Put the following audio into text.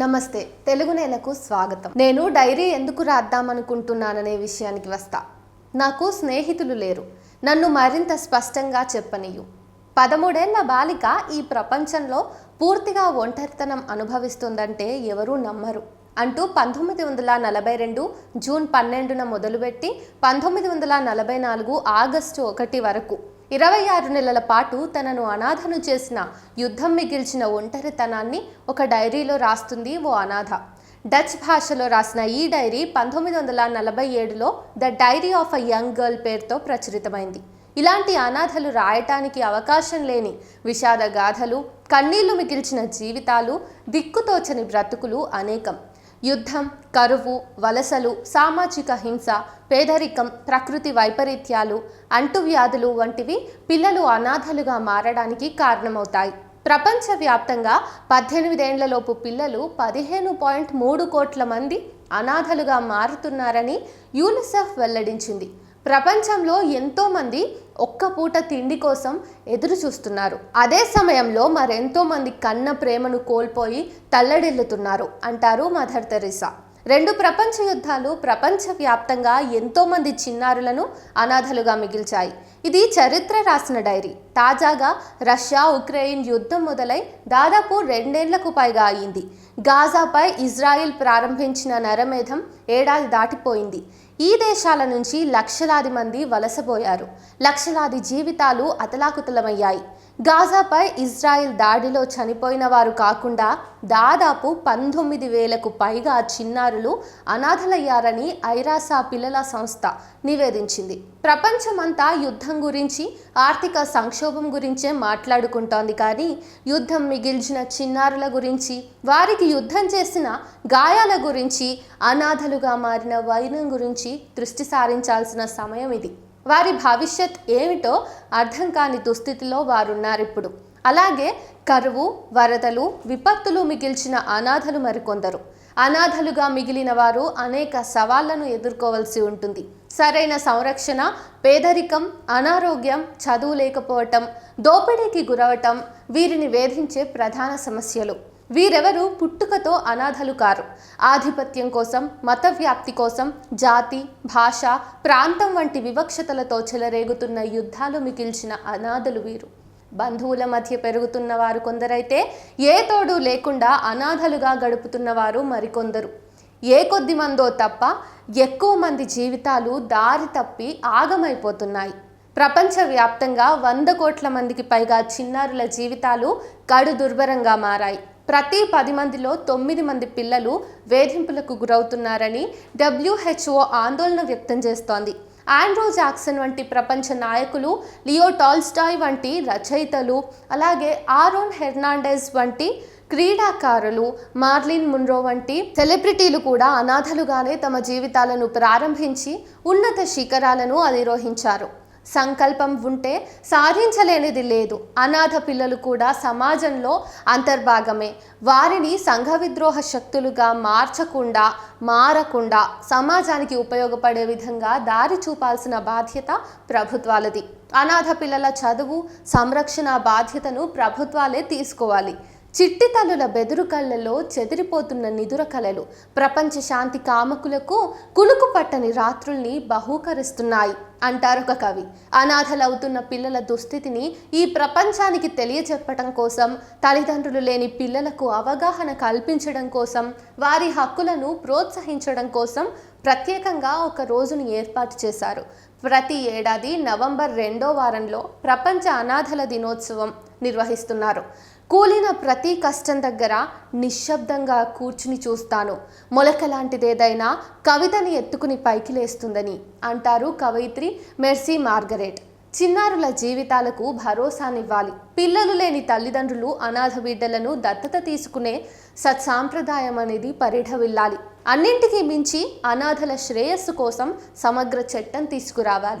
నమస్తే తెలుగు నేలకు స్వాగతం. నేను డైరీ ఎందుకు రాద్దామనుకుంటున్నాననే విషయానికి వస్తా. నాకు స్నేహితులు లేరు. నన్ను మరింత స్పష్టంగా చెప్పనియు పదమూడేళ్ళ బాలిక ఈ ప్రపంచంలో పూర్తిగా ఒంటరితనం అనుభవిస్తుందంటే ఎవరూ నమ్మరు. అంటూ పంతొమ్మిది వందల నలభై రెండు జూన్ పన్నెండున మొదలుపెట్టి పంతొమ్మిది వందల నలభై నాలుగు ఆగస్టు ఒకటి వరకు ఇరవై ఆరు నెలల పాటు తనను అనాథను చేసిన యుద్ధం మిగిల్చిన ఒంటరితనాన్ని ఒక డైరీలో రాస్తుంది ఓ అనాథ. డచ్ భాషలో రాసిన ఈ డైరీ పంతొమ్మిది వందల నలభై ఏడులో the diary of a young girl పేరుతో ప్రచురితమైంది. ఇలాంటి అనాథలు రాయటానికి అవకాశం లేని విషాద గాథలు కన్నీళ్ళు మిగిల్చిన జీవితాలు దిక్కుతోచని బ్రతుకులు అనేకం. యుద్ధం కరువు వలసలు సామాజిక హింస పేదరికం ప్రకృతి వైపరీత్యాలు అంటువ్యాధులు వంటివి పిల్లలు అనాథలుగా మారడానికి కారణమవుతాయి. ప్రపంచవ్యాప్తంగా పద్దెనిమిదేండ్లలోపు పిల్లలు పదిహేను పాయింట్ మూడు కోట్ల మంది అనాథలుగా మారుతున్నారని యూనిసెఫ్ వెల్లడించింది. ప్రపంచంలో ఎంతోమంది ఒక్క పూట తిండి కోసం ఎదురు చూస్తున్నారు. అదే సమయంలో మరెంతో మంది కన్న ప్రేమను కోల్పోయి తల్లడిల్లుతున్నారు అంటారు మదర్ తెరీసా. రెండు ప్రపంచ యుద్ధాలు ప్రపంచవ్యాప్తంగా ఎంతోమంది చిన్నారులను అనాథలుగా మిగిల్చాయి. ఇది చరిత్ర రాసిన డైరీ. తాజాగా రష్యా ఉక్రెయిన్ యుద్ధం మొదలై దాదాపు రెండేళ్ళకు పైగా అయింది. గాజాపై ఇజ్రాయిల్ ప్రారంభించిన నరమేధం ఏడాది దాటిపోయింది. ఈ దేశాల నుంచి లక్షలాది మంది వలసపోయారు. లక్షలాది జీవితాలు అతలాకుతలమయ్యాయి. గాజాపై ఇజ్రాయిల్ దాడిలో చనిపోయిన వారు కాకుండా దాదాపు పంతొమ్మిది వేలకు పైగా చిన్నారులు అనాథలయ్యారని ఐరాసా పిల్లల సంస్థ నివేదించింది. ప్రపంచమంతా యుద్ధం గురించి ఆర్థిక సంక్షోభం గురించే మాట్లాడుకుంటోంది కానీ యుద్ధం మిగిల్చిన చిన్నారుల గురించి వారికి యుద్ధం చేసిన గాయాల గురించి అనాథలుగా మారిన వైనం గురించి దృష్టి సారించాల్సిన సమయం ఇది. వారి భవిష్యత్ ఏమిటో అర్థం కాని దుస్థితిలో వారున్నారిప్పుడు అలాగే కరువు వరదలు విపత్తులు మిగిల్చిన అనాథలు మరికొందరు. అనాథలుగా మిగిలిన వారు అనేక సవాళ్ళను ఎదుర్కోవలసి ఉంటుంది. సరైన సంరక్షణ పేదరికం అనారోగ్యం చదువు లేకపోవటం దోపిడీకి గురవటం వీరిని వేధించే ప్రధాన సమస్యలు. వీరెవరు పుట్టుకతో అనాథలు కారు. ఆధిపత్యం కోసం మత వ్యాప్తి కోసం జాతి భాష ప్రాంతం వంటి వివక్షతలతో చెలరేగుతున్న యుద్ధాలు మిగిల్చిన అనాథలు వీరు. బంధువుల మధ్య పెరుగుతున్న వారు కొందరైతే ఏ తోడు లేకుండా అనాథలుగా గడుపుతున్న వారు మరికొందరు. ఏ కొద్ది మందో తప్ప ఎక్కువ మంది జీవితాలు దారి తప్పి ఆగమైపోతున్నాయి. ప్రపంచవ్యాప్తంగా వంద కోట్ల మందికి పైగా చిన్నారుల జీవితాలు కడు దుర్భరంగా మారాయి. ప్రతి పది మందిలో తొమ్మిది మంది పిల్లలు వేధింపులకు గురవుతున్నారని డబ్ల్యూహెచ్ఓ ఆందోళన వ్యక్తం చేస్తోంది. ఆండ్రూ జాక్సన్ వంటి ప్రపంచ నాయకులు లియో టాల్స్టాయ్ వంటి రచయితలు అలాగే ఆరోన్ హెర్నాండెస్ వంటి క్రీడాకారులు మార్లిన్ మున్రో వంటి సెలబ్రిటీలు కూడా అనాథలుగానే తమ జీవితాలను ప్రారంభించి ఉన్నత శిఖరాలను అధిరోహించారు. సంకల్పం ఉంటే సాధించలేనిది లేదు. అనాథ పిల్లలు కూడా సమాజంలో అంతర్భాగమే. వారిని సంఘ విద్రోహ శక్తులుగా మార్చకుండా మారకుండా సమాజానికి ఉపయోగపడే విధంగా దారి చూపాల్సిన బాధ్యత ప్రభుత్వాలది. అనాథ పిల్లల చదువు సంరక్షణ బాధ్యతను ప్రభుత్వాలే తీసుకోవాలి. చిట్టితల్లుల బెదురు కళ్ళలో చెదిరిపోతున్న నిదుర కళలు ప్రపంచ శాంతి కామకులకు కులుకు పట్టని రాత్రుల్ని బహూకరిస్తున్నాయి అంటారు ఒక కవి. అనాథలవుతున్న పిల్లల దుస్థితిని ఈ ప్రపంచానికి తెలియచెప్పటం కోసం తల్లిదండ్రులు లేని పిల్లలకు అవగాహన కల్పించడం కోసం వారి హక్కులను ప్రోత్సహించడం కోసం ప్రత్యేకంగా ఒక రోజును ఏర్పాటు చేశారు. ప్రతి ఏడాది నవంబర్ రెండో వారంలో ప్రపంచ అనాథల దినోత్సవం నిర్వహిస్తున్నారు. కూలిన ప్రతి కష్టం దగ్గర నిశ్శబ్దంగా కూర్చుని చూస్తాను. మొలక లాంటిదేదైనా కవితని ఎత్తుకుని పైకి లేస్తుందని అంటారు కవయిత్రి మెర్సీ మార్గరెట్. చిన్నారుల జీవితాలకు భరోసానివ్వాలి. పిల్లలు లేని తల్లిదండ్రులు అనాథ బిడ్డలను దత్తత తీసుకునే సత్సాంప్రదాయం అనేది పరిఢవిల్లాలి. అన్నింటికీ మించి అనాథల శ్రేయస్సు కోసం సమగ్ర చట్టం తీసుకురావాలి.